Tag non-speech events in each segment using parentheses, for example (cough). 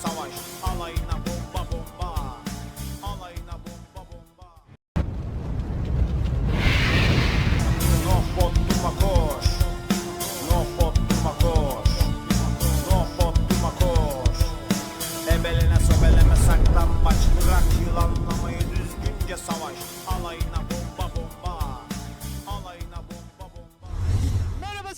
Só salões.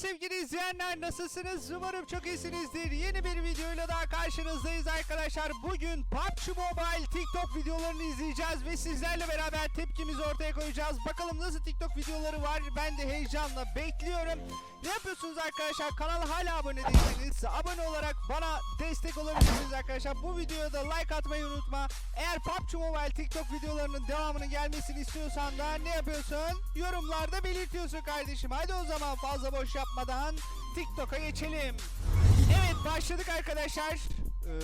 İzleyenler nasılsınız? Umarım çok iyisinizdir. Yeni bir videoyla daha karşınızdayız arkadaşlar. Bugün PUBG Mobile TikTok videolarını izleyeceğiz ve sizlerle beraber tepkimizi ortaya koyacağız. Bakalım nasıl TikTok videoları var? Ben de heyecanla bekliyorum. Ne yapıyorsunuz arkadaşlar? Kanala hala abone değilseniz abone olarak bana destek olabilirsiniz arkadaşlar. Bu videoya da like atmayı unutma. Eğer PUBG Mobile TikTok videolarının devamının gelmesini istiyorsan da ne yapıyorsun? Yorumlarda belirtiyorsun kardeşim. Hadi o zaman fazla boş yapmadan TikTok'a geçelim. Evet başladık arkadaşlar. Ee,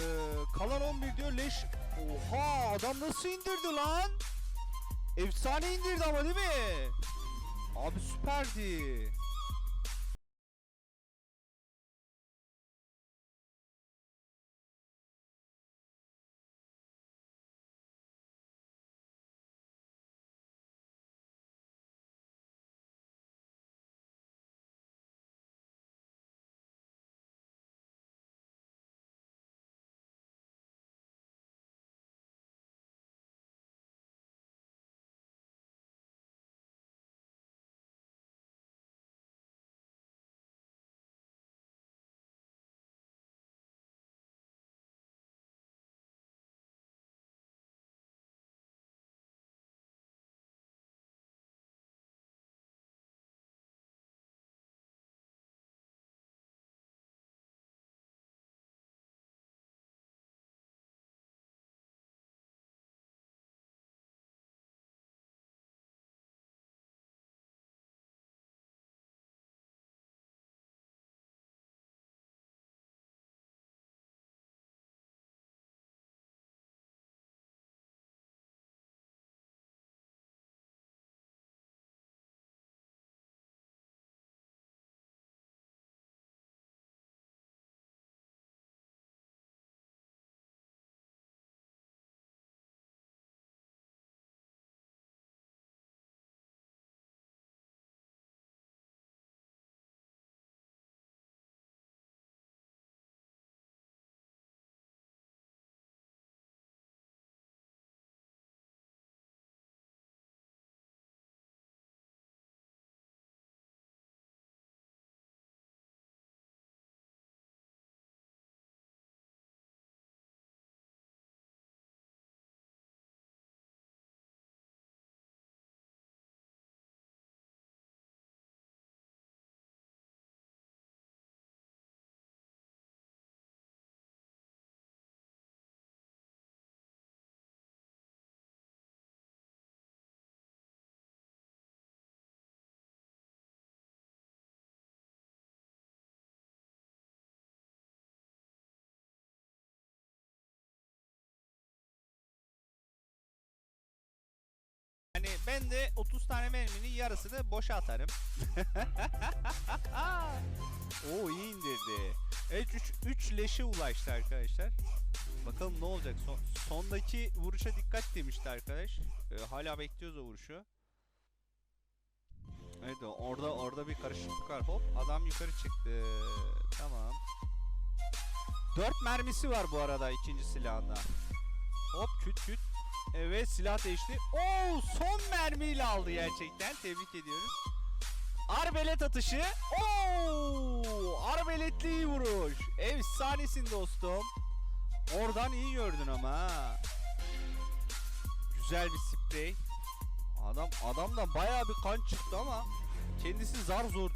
kalan 11 diyor leş. Oha adam nasıl indirdi lan? Efsane indirdi ama değil mi? Abi süperdi. Ben de 30 tane merminin yarısını boşa atarım. (laughs) Oo iyi indirdi. Evet 3 leşe ulaştı arkadaşlar. Bakalım ne olacak. Son, sondaki vuruşa dikkat demişti arkadaş. Ee, hala bekliyoruz o vuruşu. Evet orada orada bir karışıklık var. Hop adam yukarı çıktı. Tamam. 4 mermisi var bu arada ikinci silahında. Hop küt küt. Evet silah değişti. Oo son mermiyle aldı gerçekten. Tebrik ediyoruz. Arbelet atışı. Oo arbeletli iyi vuruş. Efsanesin dostum. Oradan iyi gördün ama. Güzel bir sprey. Adam adamdan bayağı bir kan çıktı ama kendisi zar zor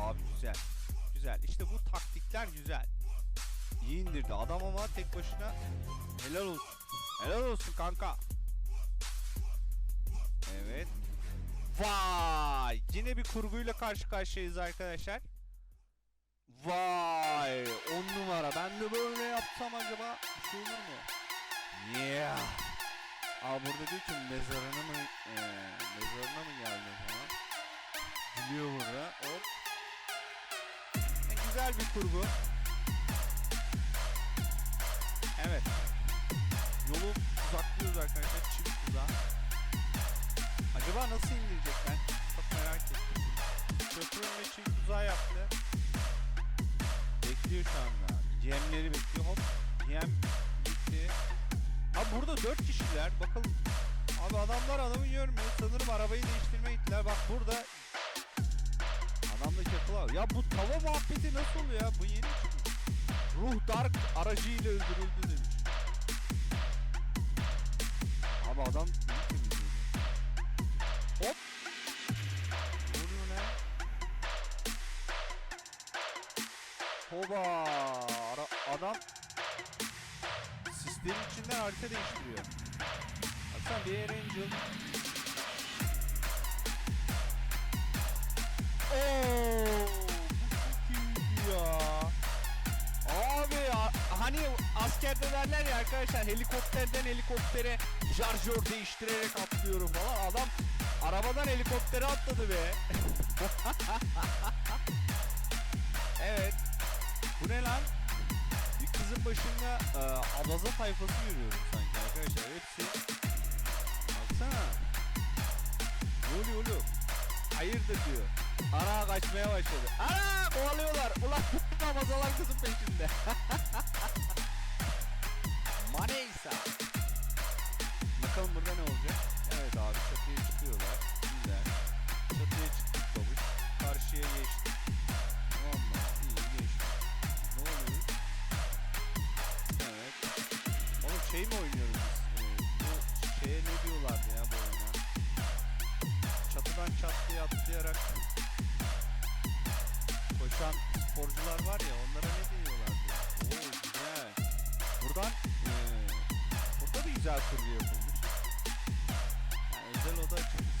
Abi güzel. Güzel. İşte bu taktikler güzel. İyi indirdi. Adam ama tek başına helal olsun. Helal olsun kanka. Evet. Vay! Yine bir kurguyla karşı karşıyayız arkadaşlar. Vay! On numara. Ben de böyle yapsam acaba şey olur mu? Yeah! Aa burada diyor ki mezarına mı eee mezarına mı geldin falan. Gülüyor burada. Güzel bir kurgu. Evet. Yolu uzaklıyoruz arkadaşlar. Çift tuzağı. Acaba nasıl indirecek ben çok merak ettim. Köprünün ve çift tuzağı yaptı. Bekliyor şu anda. GM'leri bekliyor. Hop. GM gitti. Ha burada 4 kişiler. Bakalım. Abi adamlar adamı görmüyor. Sanırım arabayı değiştirmeye gittiler. Bak burada Al. Ya bu tava muhabbeti nasıl oluyor ya? Bu yeni çıkmış. Ruh Dark aracıyla öldürüldü demiş. Abi adam. Hop. Ne oluyor ne? Hoba. Ara- adam sistemin içinden harita değiştiriyor. Baksana bir Angel. Oo, bu ya. Abi ya, hani askerde derler ya arkadaşlar helikopterden helikoptere şarjör değiştirerek atlıyorum falan. Adam arabadan helikoptere atladı be. (laughs) evet. Bu ne lan? Bir kızın başında e, abaza tayfası görüyorum sanki arkadaşlar. Hepsi. Baksana. Ne oluyor oğlum? Hayırdır diyor. Ana kaçmaya başladı. Ana kovalıyorlar. Ulan (laughs) abazalar kızın peşinde. (laughs) Maneysa. Bakalım burada ne olacak? Evet abi çatıya çıkıyorlar. Güzel. Çatıya çıktık babuş. Karşıya geçtik. Mı? İyi geçtik. Ne oluyor? Evet. Oğlum şey mi oynuyoruz biz? Ee, bu şeye ne diyorlardı ya bu oyuna? Çatıdan çatlıya atlayarak koşan sporcular var ya onlara ne diyorlardı? Oo güzel. Buradan eee burada da güzel kurgu yapılmış. Yani özel oda açılmış.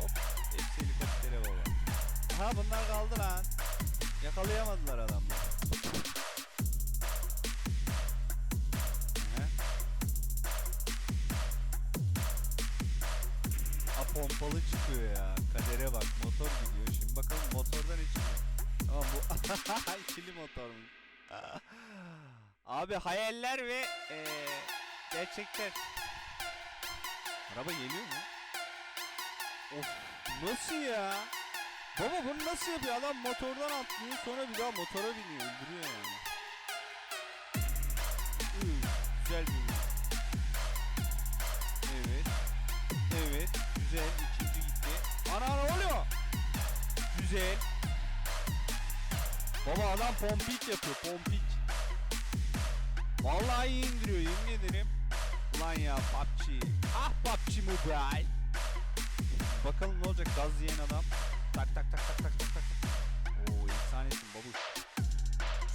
Hop hepsi helikoptere baba. Ha bunlar kaldı lan. Yakalayamadılar adamları. Pompalı çıkıyor ya. Kadere bak motor gidiyor. Şimdi bakalım motordan ne. Tamam bu (laughs) ikili motor mu? Abi hayaller ve eee gerçekler. Araba geliyor mu? Of nasıl ya? Baba bunu nasıl yapıyor? Adam motordan atlıyor sonra bir daha motora biniyor. Öldürüyor yani. Üf, güzel bir. Evet. Evet. Güzel. ikinci gitti. Ana ne oluyor? Güzel. Baba adam pompik yapıyor. Pompik. Vallahi iyi indiriyor yemin ederim. Ulan ya PUBG. Ah PUBG Mobile. Bakalım ne olacak gaz yiyen adam. Tak tak tak tak tak tak tak. Oo efsanesin babuş.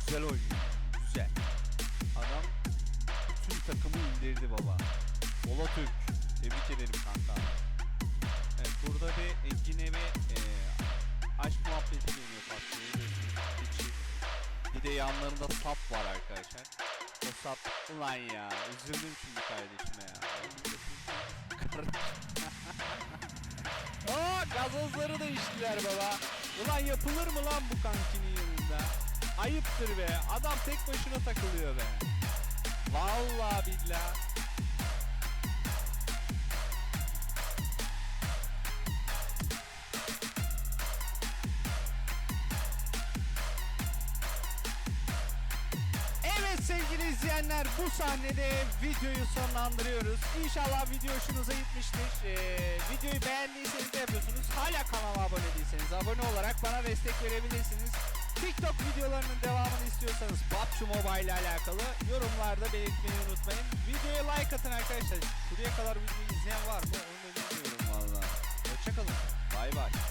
Güzel oynuyor. Güzel. Adam bütün takımı indirdi baba. Ola Türk. Tebrik ederim kanka. Evet burada bir Engin Evi e, aşk muhabbeti dönüyor. İçi. Bir de yanlarında sap var arkadaşlar. O sap ulan ya üzüldüm şimdi kardeşime ya. (laughs) Aa gazozları da içtiler baba. Ulan yapılır mı lan bu kankinin yanında? Ayıptır be. Adam tek başına takılıyor be. Vallahi billah. izleyenler bu sahnede videoyu sonlandırıyoruz. İnşallah video hoşunuza gitmiştir. Ee, videoyu beğendiyseniz ne yapıyorsunuz? Hala kanala abone değilseniz abone olarak bana destek verebilirsiniz. TikTok videolarının devamını istiyorsanız PUBG Mobile ile alakalı yorumlarda belirtmeyi unutmayın. Videoya like atın arkadaşlar. Buraya kadar videoyu izleyen var mı? Onu da bilmiyorum valla. Hoşçakalın. Bay bay.